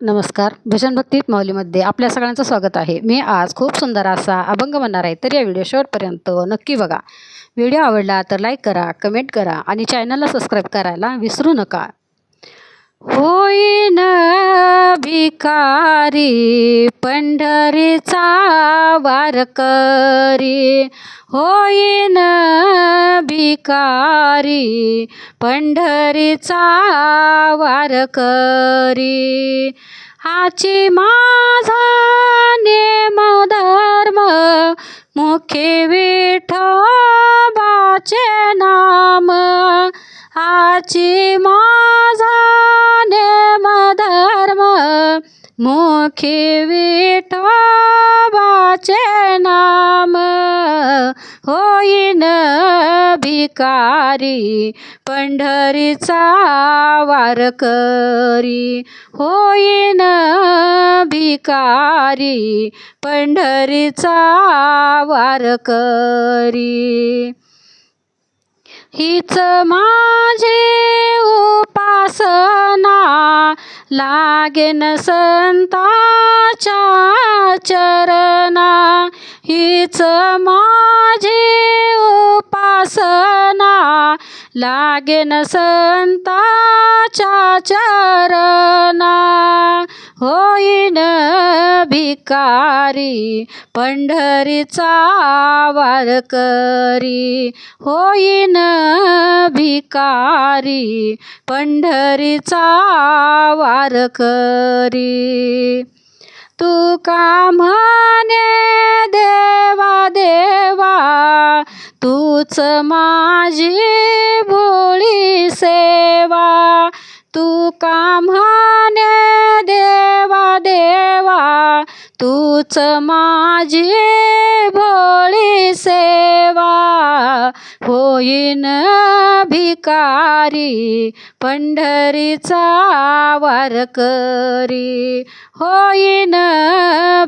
नमस्कार. भजन भक्तीत माऊलीमध्ये आपल्या सगळ्यांचं स्वागत आहे. मी आज खूप सुंदर असा अभंग म्हणणार आहे तर या व्हिडिओ शेवटपर्यंत नक्की बघा. व्हिडिओ आवडला तर लाईक करा कमेंट करा आणि चॅनलला सबस्क्राईब करायला विसरू नका. होईन भिकारी पंढरीचा वारकरी. होईन भिकारी पंढरीचा वारकरी हाची माझा नेम धर्म मुखे विठोबाचे नाम. हाची माझा नेम धर्म मुखी विठोबाचे नाम. होईन भिकारी पंढरीचा वारकरी होईन भिकारी पंढरीचा वारकरी हीच माझे लागेन संताच्या चरणा हीच माझी उपासना. लागेन संताच्या चरणा होईन भिकारी पंढरीचा वारकरी. होईन भिकारी पंढरीचा वारकरी तू का म्हणे देवा देवा तूच माझी भोळी सेवा. तू का म्हणे तूच माझी भोळी सेवा. होईन भिकारी पंढरीचा वारकरी होईन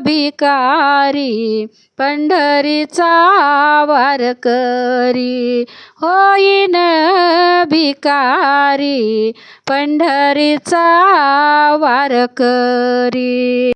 भिकारी पंढरीचा वारकरी होईन भिकारी पंढरीचा वारकरी